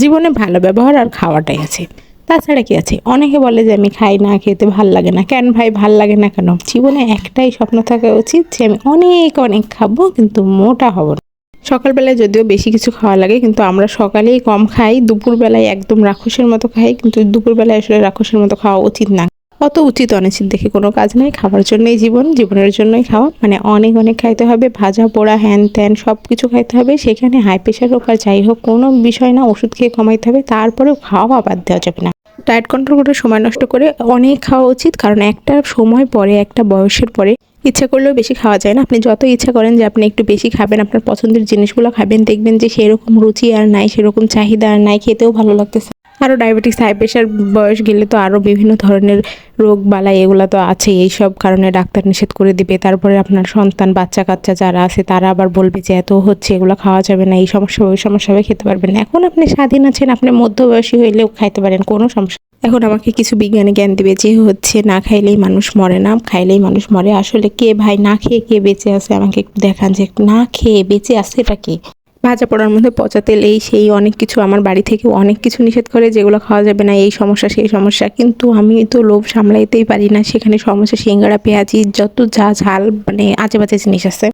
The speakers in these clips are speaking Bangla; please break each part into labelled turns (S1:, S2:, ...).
S1: জীবনে ভালো ব্যবহার আর খাওয়াটাই আছে। তাছাড়া কি আছে? অনেকে বলে যে আমি খাই না, খেতে ভালো লাগে না। কেন ভাই ভালো লাগে না কেন? জীবনে একটাই স্বপ্ন থাকা উচিত যে আমি অনেক অনেক খাব, কিন্তু মোটা হব না। সকালবেলায় যদিও বেশি কিছু খাওয়া লাগে, কিন্তু আমরা সকালেই কম খাই। দুপুরবেলায় একদম রাক্ষসের মতো খাই, কিন্তু দুপুরবেলায় আসলে রাক্ষসের মতো খাওয়া উচিত না। অত উচিত অনিচিত দেখে কোনো কাজ নেই, খাবার জন্যই জীবন, জীবনের জন্যই খাওয়া। মানে অনেক অনেক খাইতে হবে, ভাজা, পোড়া, হ্যান ত্যান সব কিছু খাইতে হবে। সেখানে হাই প্রেশার হোক আর যাই হোক, কোনো বিষয় না, ওষুধ খেয়ে কমাইতে হবে। তারপরেও খাওয়া বাদ দেওয়া যাবে না। ডায়েট কন্ট্রোল করে সময় নষ্ট করে অনেক খাওয়া উচিত, কারণ একটা সময় পরে, একটা বয়সের পরে ইচ্ছা করলেও বেশি খাওয়া যায় না। আপনি যত ইচ্ছা করেন যে আপনি একটু বেশি খাবেন, আপনার পছন্দের জিনিসগুলো খাবেন, দেখবেন যে সেরকম রুচি আর নাই, সেরকম চাহিদা আর নাই, খেতেও ভালো লাগতেছে। আরও ডায়াবেটিস হাই প্রেশার বয়স গেলে তো আরও বিভিন্ন ধরনের রোগ বালাই এগুলো তো আছে এই সব কারণে ডাক্তার নিষেধ করে দিবে। তারপরে আপনার সন্তান বাচ্চা কাচ্চা যারা আছে, তারা আবার বলবে যে, এত হচ্ছে, এগুলো খাওয়া যাবে না, এই সমস্যা, ওই সমস্যা হবে খেতে পারবেন না। এখন আপনি স্বাধীন আছেন, আপনি মধ্যবয়সী হইলেও খাইতে পারেন, কোনো সমস্যা এখন আমাকে কিছু বিজ্ঞানী জ্ঞান দিবে যে, হচ্ছে না খাইলেই মানুষ মরে না, খাইলেই মানুষ মরে। আসলে কে ভাই না খেয়ে, কে বেঁচে আছে? আমাকে একটু দেখান যে, না খেয়ে বেঁচে আছে এটা কে? ভাজা পড়ার মধ্যে পচা তেল, এই সেই অনেক কিছু আমার বাড়ি থেকে অনেক কিছু নিষেধ করে যেগুলো খাওয়া যাবে না, এই সমস্যা, সেই সমস্যা। কিন্তু আমি তো লোভ সামলাইতেই পারি না, সেখানে সমস্যা সিঙ্গাড়া পেঁয়াজি, যত যা ঝাল মানে আজে বাজে জিনিস আছে,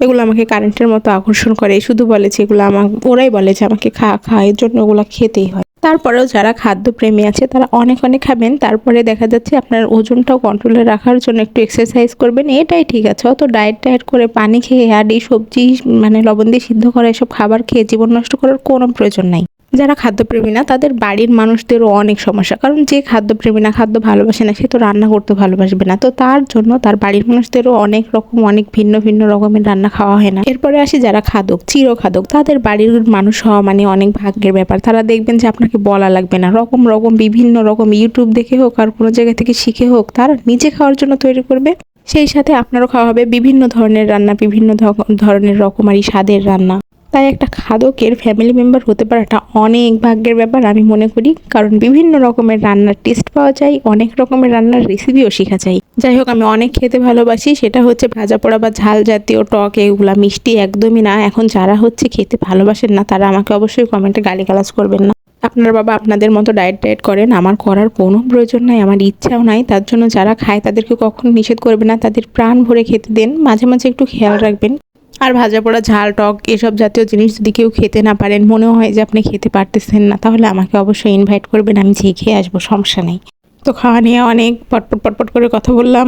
S1: এগুলো আমাকে কারেন্টের মতো আকর্ষণ করে। শুধু বলে যে এগুলো আমার, ওরাই বলে যে আমাকে খা খা, এর জন্য ওগুলো খেতেই হয়। তারপরেও যারা খাদ্যপ্রেমী আছে, তারা অনেক অনেক খাবেন। তারপরে দেখা যাচ্ছে আপনার ওজনটাও কন্ট্রোলে রাখার জন্য একটু এক্সারসাইজ করবেন। এটাই ঠিক আছে। অত ডায়েট ডায়েট করে পানি খেয়ে আর এই সবজি মানে লবণ দিয়ে সিদ্ধ করা এসব খাবার খেয়ে জীবন নষ্ট করার কোনো প্রয়োজন নাই। যারা খাদ্যপ্রেমী না, তাদের বাড়ির মানুষদেরও অনেক সমস্যা। কারণ যে খাদ্যপ্রেমী না, খাদ্য ভালোবাসে না, সে তো রান্না করতে ভালোবাসবে না। তো তার জন্য তার বাড়ির মানুষদেরও অনেক রকম, অনেক ভিন্ন ভিন্ন রকমের রান্না খাওয়া হয় না। এরপরে আসি যারা খাদক চির খাদক তাদের বাড়ির মানুষ হওয়া মানে অনেক ভাগ্যের ব্যাপার। তারা দেখবেন যে আপনাকে বলা লাগবে না। রকম রকম, বিভিন্ন রকম ইউটিউব দেখে হোক আর কোনো জায়গা থেকে শিখে হোক, তারা নিজে খাওয়ার জন্য তৈরি করবে। সেই সাথে আপনারও খাওয়া হবে বিভিন্ন ধরনের রান্না, বিভিন্ন ধরনের রকমারি স্বাদের রান্না। তাই একটা খাদকের ফ্যামিলি মেম্বার হতে পারাটা অনেক ভাগ্যের ব্যাপার আমি মনে করি। কারণ বিভিন্ন রকমের রান্নার টেস্ট পাওয়া যায়, অনেক রকমের রান্নার রেসিপিও শেখা যায়। যাই হোক, আমি অনেক খেতে ভালোবাসি, সেটা হচ্ছে ভাজা পোড়া বা ঝাল জাতীয় টক, এগুলা মিষ্টি একদমই না। এখন যারা হচ্ছে খেতে ভালোবাসেন না, তারা আমাকে অবশ্যই কমেন্টে গালিগালাজ করবেন না। আপনার বাবা আপনাদের মতো ডায়েট ডায়েট করেন, আমার করার কোনো প্রয়োজন নাই, আমার ইচ্ছাও নাই। তার জন্য যারা খায়, তাদেরকে কখনো নিষেধ করবে না। তাদের প্রাণ ভরে খেতে দেন। মাঝে মাঝে একটু খেয়াল রাখবেন। আর ভাজা পোড়া, ঝাল, টক এসব জাতীয় জিনিস যদি কেউ খেতে না পারেন মনে হয় যে আপনি খেতে পারতেছেন না। তাহলে আমাকে অবশ্যই ইনভাইট করবেন, আমি যেয়ে খেয়ে আসব, সমস্যা নেই। তো খাওয়া নিয়ে অনেক পটপট পটপট করে কথা বললাম।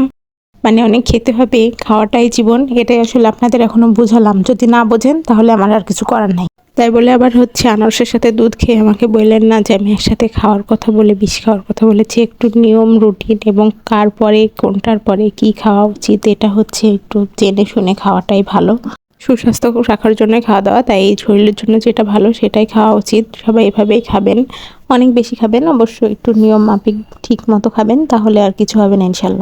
S1: মানে অনেক খেতে হবে, খাওয়াটাই জীবন। এটাই আসলে আপনাদের এখনও বুঝালাম। যদি না বোঝেন, তাহলে আমার আর কিছু করার নাই। তাই বলে আবার হচ্ছে আনারসের সাথে দুধ খেয়ে আমাকে বললেন, না, যে আমি একসাথে খাওয়ার কথা বলে, বিষ খাওয়ার কথা বলেছি, একটু নিয়ম রুটিন এবং কার পরে, কোনটার পরে কি খাওয়া উচিত, এটা হচ্ছে একটু জেনে শুনে খাওয়াটাই ভালো। সুস্বাস্থ্য রাখার জন্য খাওয়া দাওয়া, তাই এই শরীরের জন্য যেটা ভালো সেটাই খাওয়া উচিত। সবাই এভাবেই খাবেন, অনেক বেশি খাবেন অবশ্যই একটু নিয়ম মাফিক ঠিক মতো খাবেন, তাহলে আর কিছু হবে না, ইনশাল্লাহ।